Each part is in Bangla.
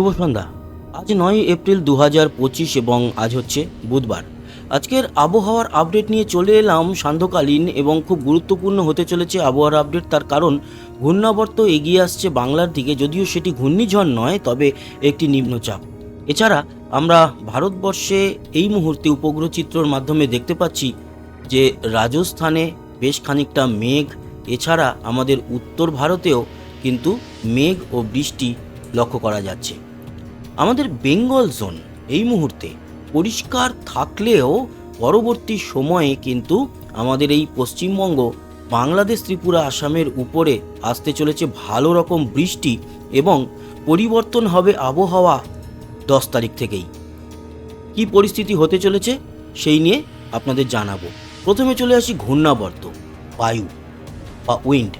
শুভ সন্ধ্যা। আজ নয় এপ্রিল দু পঁচিশ এবং আজ হচ্ছে বুধবার। আজকের আবহাওয়ার আপডেট নিয়ে চলে এলাম সান্ধ্যকালীন এবং খুব গুরুত্বপূর্ণ হতে চলেছে আবহাওয়ার আপডেট, তার কারণ ঘূর্ণাবর্ত এগিয়ে আসছে বাংলার দিকে, যদিও সেটি ঘূর্ণিঝড় নয়, তবে একটি নিম্নচাপ। এছাড়া আমরা ভারতবর্ষে এই মুহূর্তে উপগ্রহ চিত্রর মাধ্যমে দেখতে পাচ্ছি যে রাজস্থানে বেশ খানিকটা মেঘ, এছাড়া আমাদের উত্তর ভারতেও কিন্তু মেঘ ও বৃষ্টি লক্ষ্য করা যাচ্ছে। আমাদের বেঙ্গল জোন এই মুহূর্তে পরিষ্কার থাকলেও পরবর্তী সময়ে কিন্তু আমাদের এই পশ্চিমবঙ্গ, বাংলাদেশ, ত্রিপুরা, আসামের উপরে আসতে চলেছে ভালো রকম বৃষ্টি এবং পরিবর্তন হবে আবহাওয়া দশ তারিখ থেকেই। কি পরিস্থিতি হতে চলেছে সেই নিয়ে আপনাদের জানাব। প্রথমে চলে আসি ঘূর্ণাবর্ত, বায়ু বা উইন্ড।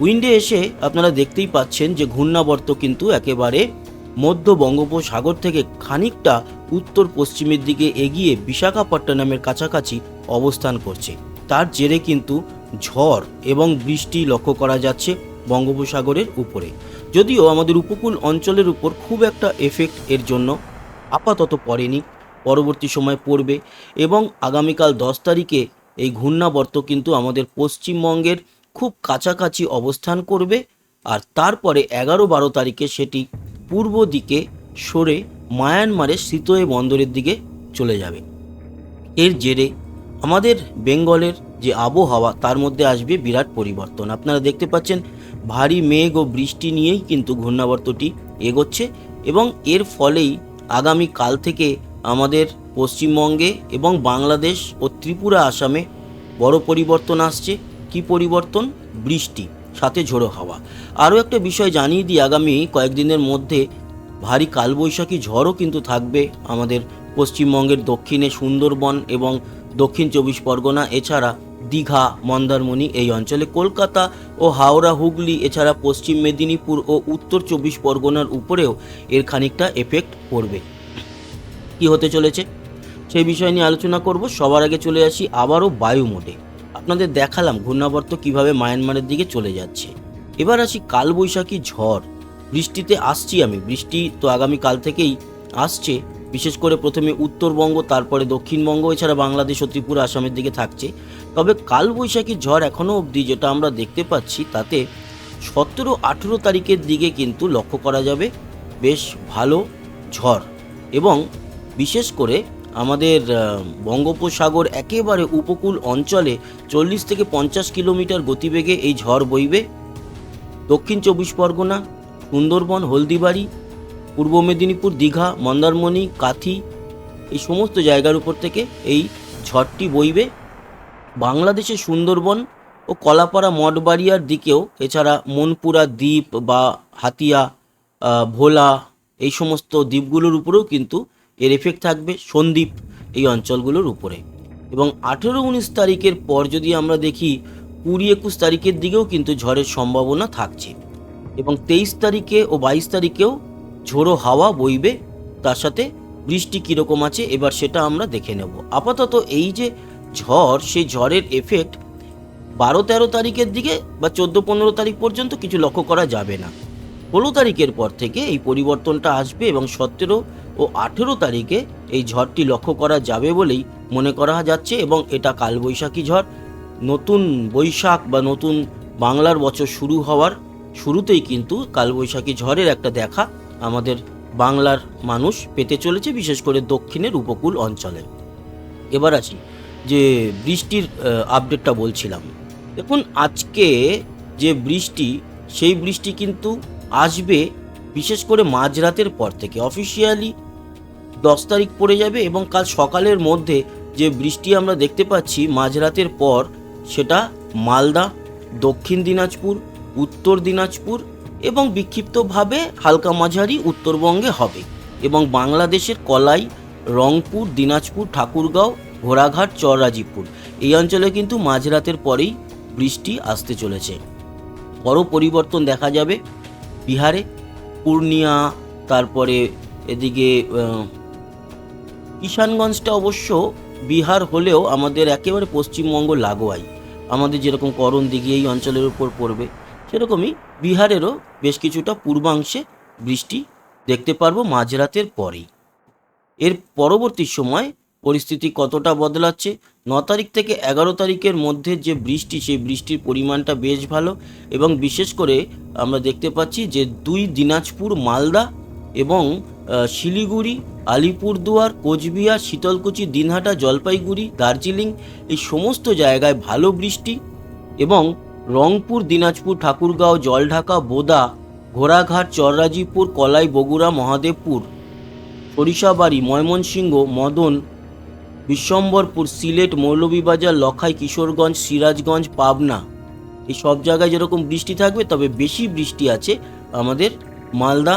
উইন্ডে এসে আপনারা দেখতেই পাচ্ছেন যে ঘূর্ণাবর্ত কিন্তু একেবারে মধ্য বঙ্গোপসাগর থেকে খানিকটা উত্তর পশ্চিমের দিকে এগিয়ে বিশাখাপট্টনমের কাছাকাছি অবস্থান করছে। তার জেরে কিন্তু ঝড় এবং বৃষ্টি লক্ষ্য করা যাচ্ছে বঙ্গোপসাগরের উপরে। যদিও আমাদের উপকূল অঞ্চলের উপর খুব একটা এফেক্ট এর জন্য আপাতত পড়েনি, পরবর্তী সময় পড়বে এবং আগামীকাল দশ তারিখে এই ঘূর্ণাবর্ত কিন্তু আমাদের পশ্চিমবঙ্গের খুব কাছাকাছি অবস্থান করবে আর তারপরে এগারো বারো তারিখে সেটি পূর্ব দিকে সরে মায়ানমারের শীতয়ে বন্দরের দিকে চলে যাবে। এর জেরে আমাদের বেঙ্গলের যে আবহাওয়া, তার মধ্যে আসবে বিরাট পরিবর্তন। আপনারা দেখতে পাচ্ছেন, ভারী মেঘ ও বৃষ্টি নিয়েই কিন্তু ঘূর্ণাবর্তটি এগোচ্ছে এবং এর ফলেই আগামী কাল থেকে আমাদের পশ্চিমবঙ্গে এবং বাংলাদেশ ও ত্রিপুরা আসামে বড় পরিবর্তন আসছে। কি পরিবর্তন? বৃষ্টি। সাথে ঝোড়ো হাওয়া। আরও একটা বিষয় জানিয়ে দিই, আগামী কয়েকদিনের মধ্যে ভারী কালবৈশাখী ঝড়ও কিন্তু থাকবে আমাদের পশ্চিমবঙ্গের দক্ষিণে সুন্দরবন এবং দক্ষিণ চব্বিশ পরগনা, এছাড়া দীঘা, মন্দারমণি এই অঞ্চলে। কলকাতা ও হাওড়া, হুগলি, এছাড়া পশ্চিম মেদিনীপুর ও উত্তর চব্বিশ পরগনার উপরেও এর খানিকটা এফেক্ট পড়বে। কি হতে চলেছে? সেই বিষয় নিয়ে আলোচনা করব। সবার আগে চলে আসি আবারও বায়ু মোডে। আপনাদের দেখালাম ঘূর্ণাবর্ত কীভাবে মায়ানমারের দিকে চলে যাচ্ছে। এবার আসি কালবৈশাখী ঝড়। বৃষ্টিতে আসছি আমি। বৃষ্টি তো আগামী কাল থেকেই আসছে। বিশেষ করে প্রথমে উত্তরবঙ্গ, তারপরে দক্ষিণবঙ্গ, এছাড়া বাংলাদেশ ও ত্রিপুরা আসামের দিকে থাকছে। তবে কালবৈশাখী ঝড় এখনও অবধি যেটা আমরা দেখতে পাচ্ছি, তাতে সতেরো আঠেরো তারিখের দিকে কিন্তু লক্ষ্য করা যাবে। বেশ ভালো ঝড়। এবং বিশেষ করে আমাদের বঙ্গোপসাগর একেবারে উপকূল অঞ্চলে চল্লিশ থেকে পঞ্চাশ কিলোমিটার গতিবেগে এই ঝড় বইবে। দক্ষিণ চব্বিশ পরগনা, সুন্দরবন, হলদিবাড়ি, পূর্ব মেদিনীপুর, দীঘা, মন্দারমণি, কাথি, এই সমস্ত জায়গার উপর থেকে এই ঝড়টি বইবে। বাংলাদেশের সুন্দরবন ও কলাপাড়া, মঠবাড়িয়ার দিকেও, এছাড়া মনপুরা দ্বীপ বা হাতিয়া ভোলা, এই সমস্ত দ্বীপগুলোর উপরেও কিন্তু এর এফেক্ট থাকবে সন্দ্বীপ এই অঞ্চলগুলোর উপরে। এবং আঠেরো উনিশ তারিখের পর যদি আমরা দেখি, কুড়ি একুশ তারিখের দিকেও কিন্তু ঝড়ের সম্ভাবনা থাকছে। এবং তেইশ তারিখে ও বাইশ তারিখেও ঝোড়ো হাওয়া বইবে, তার সাথে বৃষ্টি কীরকম আছে এবার সেটা আমরা দেখে নেব। আপাতত এই যে ঝড়, সেই ঝড়ের এফেক্ট বারো তেরো তারিখের দিকে বা চোদ্দ পনেরো তারিখ পর্যন্ত কিছু লক্ষ্য করা যাবে না। ষোলো তারিখের পর থেকে এই পরিবর্তনটা আসবে এবং সতেরো ও আঠেরো তারিখে এই ঝড়টি লক্ষ্য করা যাবে বলেই মনে করা যাচ্ছে এবং এটা কালবৈশাখী ঝড়। নতুন বৈশাখ বা নতুন বাংলার বছর শুরু হওয়ার শুরুতেই কিন্তু কালবৈশাখী ঝড়ের একটা দেখা আমাদের বাংলার মানুষ পেতে চলেছে, বিশেষ করে দক্ষিণের উপকূল অঞ্চলে এবার আছি যে বৃষ্টির আপডেটটা বলছিলাম। দেখুন, আজকে যে বৃষ্টি, সেই বৃষ্টি কিন্তু আসবে, বিশেষ করে মাঝরাতের পর থেকে। অফিসিয়ালি দশ তারিখ পড়ে যাবে এবং কাল সকালের মধ্যে যে বৃষ্টি আমরা দেখতে পাচ্ছি মাঝরাতের পর, সেটা মালদা, দক্ষিণ দিনাজপুর, উত্তর দিনাজপুর এবং বিক্ষিপ্তভাবে হালকা মাঝারি উত্তরবঙ্গে হবে এবং বাংলাদেশের কলাই, রংপুর, দিনাজপুর, ঠাকুরগাঁও, ঘোড়াঘাট, চররাজীবপুর। এই অঞ্চলে কিন্তু মাঝরাতের পরেই বৃষ্টি আসতে চলেছে। বড় পরিবর্তন দেখা যাবে। বিহারে, পূর্ণিয়া, তারপরে এদিকে কিষানগঞ্জটা অবশ্য বিহার হলেও আমাদের একেবারে পশ্চিমবঙ্গ লাগোয়াই। আমাদের যেরকম করণ দিঘি এই অঞ্চলের উপর পড়বে, সেরকমই বিহারেরও বেশ কিছুটা পূর্বাংশে বৃষ্টি দেখতে পারব মাঝরাতের পরেই। এর পরবর্তী সময় পরিস্থিতি কতটা বদলাচ্ছে? ন তারিখ থেকে এগারো তারিখের মধ্যে যে বৃষ্টি, সেই বৃষ্টির পরিমাণটা বেশ ভালো এবং বিশেষ করে আমরা দেখতে পাচ্ছি যে দুই দিনাজপুর, মালদা এবং শিলিগুড়ি, আলিপুরদুয়ার, কোচবিহার, শীতলকুচি, দিনহাটা, জলপাইগুড়ি, দার্জিলিং এই সমস্ত জায়গায় ভালো বৃষ্টি এবং রংপুর, দিনাজপুর, ঠাকুরগাঁও, জলঢাকা, বোদা, ঘোড়াঘাট, চররাজিপুর, কলাই, বগুড়া, মহাদেবপুর, সরিষাবাড়ি, ময়মনসিংহ, মদন বিশ্বম্বরপুর সিলেট মৌলভীবাজার লখাই কিশোরগঞ্জ সিরাজগঞ্জ পাবনা। এই সব জায়গায় যেরকম বৃষ্টি থাকবে, তবে বেশি বৃষ্টি আছে আমাদের মালদা,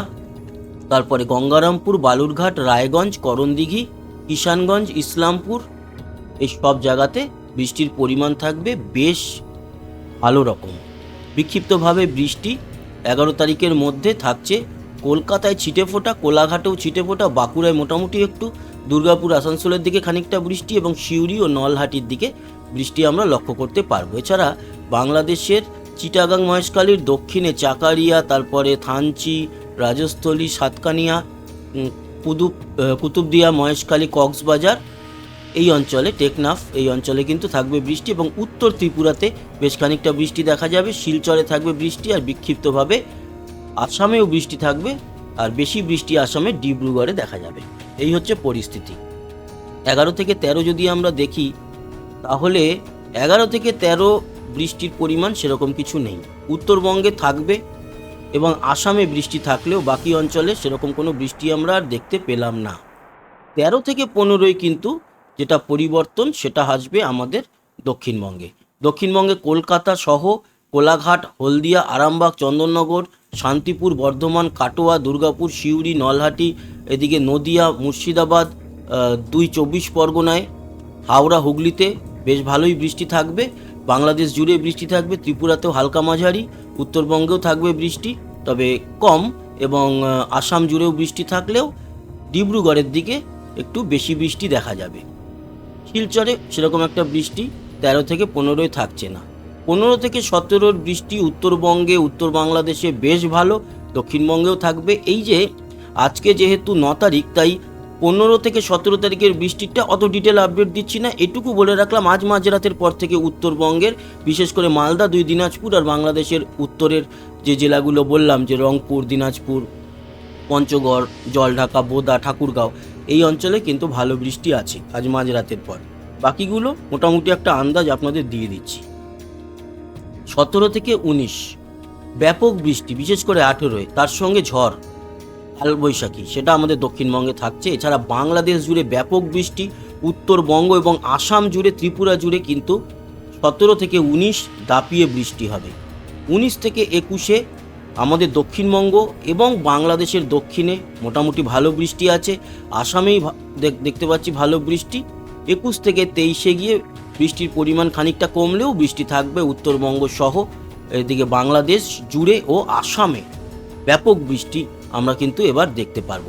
তারপরে গঙ্গারামপুর, বালুরঘাট, রায়গঞ্জ, করণদিঘি, কিষানগঞ্জ, ইসলামপুর, এই সব জায়গাতে বৃষ্টির পরিমাণ থাকবে বেশ ভালো রকম। বিক্ষিপ্তভাবে বৃষ্টি এগারো তারিখের মধ্যে থাকছে। কলকাতায় ছিটে ফোটা, কোলাঘাটেও ছিটে ফোটা, বাঁকুড়ায় মোটামুটি একটু দুর্গাপুর আসানসোলের দিকে খানিকটা বৃষ্টি এবং সিউড়ি ও নলহাটির দিকে বৃষ্টি আমরা লক্ষ্য করতে পারব। এছাড়া বাংলাদেশের চিটাগাং মহেশখালীর দক্ষিণে চাকারিয়া তারপরে থানচি রাজস্থলী সাতকানিয়া আহ, কুতুবদিয়া মহেশখালী কক্সবাজার এই অঞ্চলে টেকনাফ এই অঞ্চলে কিন্তু থাকবে বৃষ্টি এবং উত্তর ত্রিপুরাতে বেশ খানিকটা বৃষ্টি দেখা যাবে। শিলচরে থাকবে বৃষ্টি আর বিক্ষিপ্তভাবে আসামেও বৃষ্টি থাকবে আর বেশি বৃষ্টি আসামে ডিব্রুগড়ে দেখা যাবে। এই হচ্ছে পরিস্থিতি। এগারো থেকে তেরো যদি আমরা দেখি, তাহলে এগারো থেকে তেরো বৃষ্টির পরিমাণ সেরকম কিছু নেই। উত্তরবঙ্গে থাকবে এবং আসামে বৃষ্টি থাকলেও বাকি অঞ্চলে সেরকম কোনো বৃষ্টি আমরা আর দেখতে পেলাম না। তেরো থেকে পনেরোই কিন্তু যেটা পরিবর্তন, সেটা আসবে আমাদের দক্ষিণবঙ্গে। দক্ষিণবঙ্গে কলকাতা সহ কোলাঘাট, হলদিয়া, আরামবাগ, চন্দননগর শান্তিপুর, বর্ধমান, কাটোয়া, দুর্গাপুর, সিউড়ি, নলহাটি, এদিকে নদিয়া, মুর্শিদাবাদ দুই চব্বিশ পরগনায়, হাওড়া, হুগলিতে বেশ ভালোই বৃষ্টি থাকবে। বাংলাদেশ জুড়ে বৃষ্টি থাকবে, ত্রিপুরাতেও হালকা মাঝারি, উত্তরবঙ্গেও থাকবে বৃষ্টি, তবে কম এবং আসাম জুড়েও বৃষ্টি থাকলেও ডিব্রুগড়ের দিকে একটু বেশি বৃষ্টি দেখা যাবে। শিলচরে সেরকম একটা বৃষ্টি তেরো থেকে পনেরোই থাকছে না। পনেরো থেকে সতেরোর বৃষ্টি উত্তরবঙ্গে, উত্তর বাংলাদেশে বেশ ভালো, দক্ষিণবঙ্গেও থাকবে। এই যে, আজকে যেহেতু ন তারিখ, তাই পনেরো থেকে সতেরো তারিখের বৃষ্টিটা অত ডিটেল আপডেট দিচ্ছি না। এটুকু বলে রাখলাম, আজ মাঝরাতের পর থেকে উত্তরবঙ্গের, বিশেষ করে মালদা, দুই দিনাজপুর আর বাংলাদেশের উত্তরের যে জেলাগুলো বললাম, যে রংপুর, দিনাজপুর, পঞ্চগড়, জলঢাকা, বোদা, ঠাকুরগাঁও, এই অঞ্চলে কিন্তু ভালো বৃষ্টি আছে আজ মাঝরাতের পর। বাকিগুলো মোটামুটি একটা আন্দাজ আপনাদের দিয়ে দিচ্ছি। সতেরো থেকে উনিশ। ব্যাপক বৃষ্টি, বিশেষ করে আঠেরোয়, তার সঙ্গে ঝড় কালবৈশাখী সেটা আমাদের দক্ষিণবঙ্গে থাকছে। এছাড়া বাংলাদেশ জুড়ে ব্যাপক বৃষ্টি, উত্তরবঙ্গ এবং আসাম জুড়ে, ত্রিপুরা জুড়ে কিন্তু সতেরো থেকে উনিশ দাপিয়ে বৃষ্টি হবে। উনিশ থেকে একুশে আমাদের দক্ষিণবঙ্গ এবং বাংলাদেশের দক্ষিণে মোটামুটি ভালো বৃষ্টি আছে। আসামেই দেখতে পাচ্ছি ভালো বৃষ্টি। একুশ থেকে তেইশে গিয়ে বৃষ্টির পরিমাণ খানিকটা কমলেও বৃষ্টি থাকবে উত্তরবঙ্গ সহ, এদিকে বাংলাদেশ জুড়ে ও আসামে ব্যাপক বৃষ্টি আমরা কিন্তু এবার দেখতে পারব।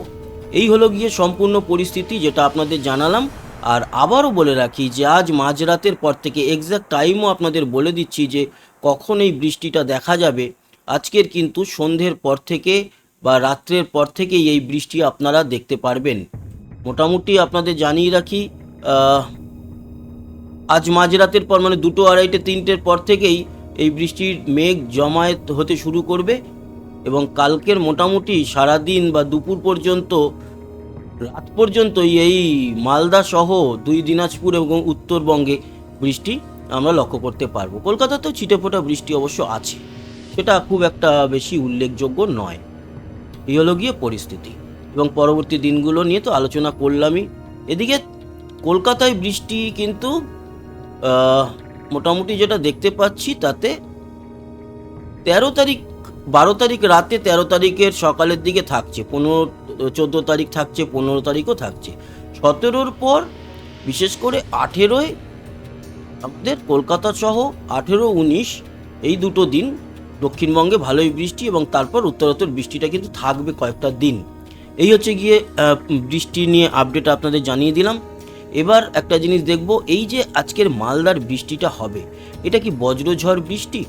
এই হলো গিয়ে সম্পূর্ণ পরিস্থিতি যেটা আপনাদের জানালাম। আর আবারও বলে রাখি যে আজ মাঝরাতের পর থেকে এক্স্যাক্ট টাইমও আপনাদের বলে দিচ্ছি যে কখন এই বৃষ্টিটা দেখা যাবে। আজকের কিন্তু সন্ধ্যের পর থেকে বা রাত্রের পর থেকেই এই বৃষ্টি আপনারা দেখতে পারবেন। মোটামুটি আপনাদের জানিয়ে রাখি আজ মাঝরাতের পর মানে দুটো আড়াইটে, তিনটের পর থেকেই এই বৃষ্টির মেঘ জমায়েত হতে শুরু করবে এবং কালকের মোটামুটি সারাদিন বা দুপুর পর্যন্ত, রাত পর্যন্তই এই মালদা সহ দুই দিনাজপুর এবং উত্তরবঙ্গে বৃষ্টি আমরা লক্ষ্য করতে পারব। কলকাতাতেও ছিটেফোঁটা বৃষ্টি অবশ্য আছে, সেটা খুব একটা বেশি উল্লেখযোগ্য নয়। এই হলো গিয়ে পরিস্থিতি এবং পরবর্তী দিনগুলো নিয়ে তো আলোচনা করলামই। এদিকে কলকাতায় বৃষ্টি কিন্তু মোটামুটি যেটা দেখতে পাচ্ছি তাতে তেরো তারিখ, বারো তারিখ রাতে তেরো তারিখের সকালের দিকে থাকছে, পনেরো, চোদ্দ তারিখ থাকছে, পনেরো তারিখও থাকছে। সতেরোর পর, বিশেষ করে আঠেরোয় আমাদের কলকাতা সহ আঠেরো উনিশ, এই দুটো দিন দক্ষিণবঙ্গে ভালোই বৃষ্টি এবং তারপর উত্তরোত্তর বৃষ্টিটা কিন্তু থাকবে কয়েকটা দিন। এই হচ্ছে গিয়ে বৃষ্টি নিয়ে আপডেট আপনাদের জানিয়ে দিলাম। এবার একটা জিনিস দেখব, এই যে আজকের মালদার বৃষ্টিটা হবে, এটা কি বজ্রঝড় বৃষ্টি?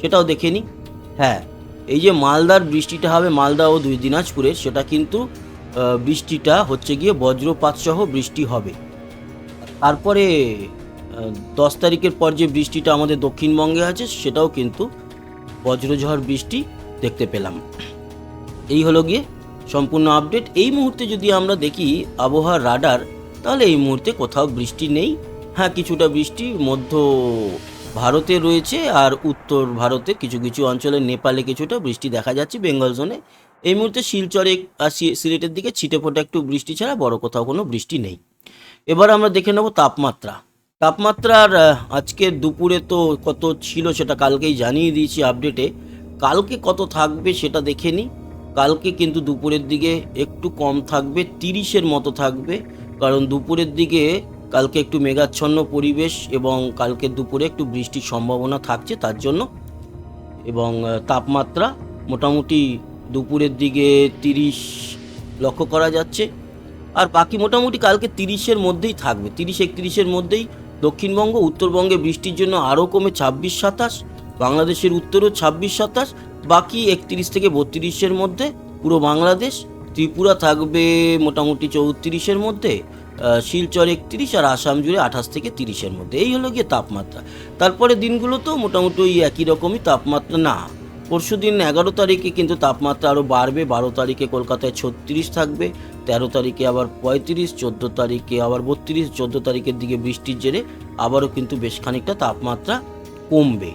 সেটাও দেখে নিই হ্যাঁ এই যে মালদার বৃষ্টিটা হবে মালদা ও দুই দিনাজপুরে সেটা কিন্তু বৃষ্টিটা হচ্ছে গিয়ে বজ্রপাত সহ বৃষ্টি হবে। তারপরে দশ তারিখের পর যে বৃষ্টিটা আমাদের দক্ষিণবঙ্গে আছে, সেটাও কিন্তু বজ্রঝড় বৃষ্টি দেখতে পেলাম। এই হলো গিয়ে সম্পূর্ণ আপডেট এই মুহূর্তে যদি আমরা দেখি, আবহাওয়ার রাডার তাহলে এই মুহূর্তে কোথাও বৃষ্টি নেই। হ্যাঁ কিছুটা বৃষ্টি মধ্য ভারতে রয়েছে আর উত্তর ভারতে কিছু কিছু অঞ্চলে নেপালে কিছুটা বৃষ্টি দেখা যাচ্ছে বেঙ্গল জোনে। এই মুহূর্তে শিলচরে আর সিলেটের দিকে ছিটে ফোটা একটু বৃষ্টি ছাড়া বড় কোথাও কোনো বৃষ্টি নেই। এবার আমরা দেখে নেব তাপমাত্রা। তাপমাত্রার আহ, আজকের দুপুরে তো কত ছিল সেটা কালকেই জানিয়ে দিয়েছি আপডেটে। কালকে কত থাকবে সেটা দেখে নিই। কালকে কিন্তু দুপুরের দিকে একটু কম থাকবে তিরিশের মতো থাকবে। কারণ দুপুরের দিকে কালকে একটু মেঘাচ্ছন্ন পরিবেশ এবং কালকে দুপুরে একটু বৃষ্টির সম্ভাবনা থাকছে তার জন্য। এবং তাপমাত্রা মোটামুটি দুপুরের দিকে তিরিশ লক্ষ্য করা যাচ্ছে। আর বাকি মোটামুটি কালকে তিরিশের মধ্যেই থাকবে। তিরিশ, একত্রিশের মধ্যেই দক্ষিণবঙ্গ, উত্তরবঙ্গে বৃষ্টির জন্য আরও কমে ছাব্বিশ, সাতাশ, বাংলাদেশের উত্তরও ছাব্বিশ, সাতাশ, বাকি একত্রিশ থেকে বত্রিশের মধ্যে পুরো বাংলাদেশ ত্রিপুরা থাকবে মোটামুটি চৌত্রিশের মধ্যে শিলচর একত্রিশ আর আসাম জুড়ে আঠাশ থেকে তিরিশের মধ্যে। এই হলো গিয়ে তাপমাত্রা। তারপরে দিনগুলো তো মোটামুটি ওই একই রকমই তাপমাত্রা। না, পরশু দিন এগারো তারিখে কিন্তু তাপমাত্রা আরও বাড়বে। বারো তারিখে কলকাতায় ছত্রিশ থাকবে, তেরো তারিখে আবার পঁয়ত্রিশ, চোদ্দ তারিখে আবার বত্রিশ, চোদ্দ তারিখের দিকে বৃষ্টির জেরে আবারও কিন্তু বেশ খানিকটা তাপমাত্রা কমবে।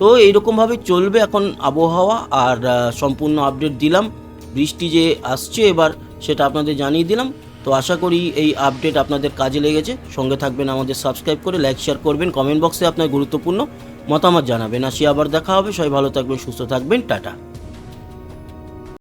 তো এইরকমভাবে চলবে এখন আবহাওয়া। আর সম্পূর্ণ আপডেট দিলাম। বৃষ্টি যে আসছে এবার, সেটা আপনাদের জানিয়ে দিলাম। তো আশা করি এই আপডেট আপনাদের কাজে লেগেছে। সঙ্গে থাকবেন আমাদের সাবস্ক্রাইব করে লাইক শেয়ার করবেন। কমেন্ট বক্সে আপনার গুরুত্বপূর্ণ মতামত জানাবেন। আসি আবার দেখা হবে। সবাই ভালো থাকবেন, সুস্থ থাকবেন। টাটা।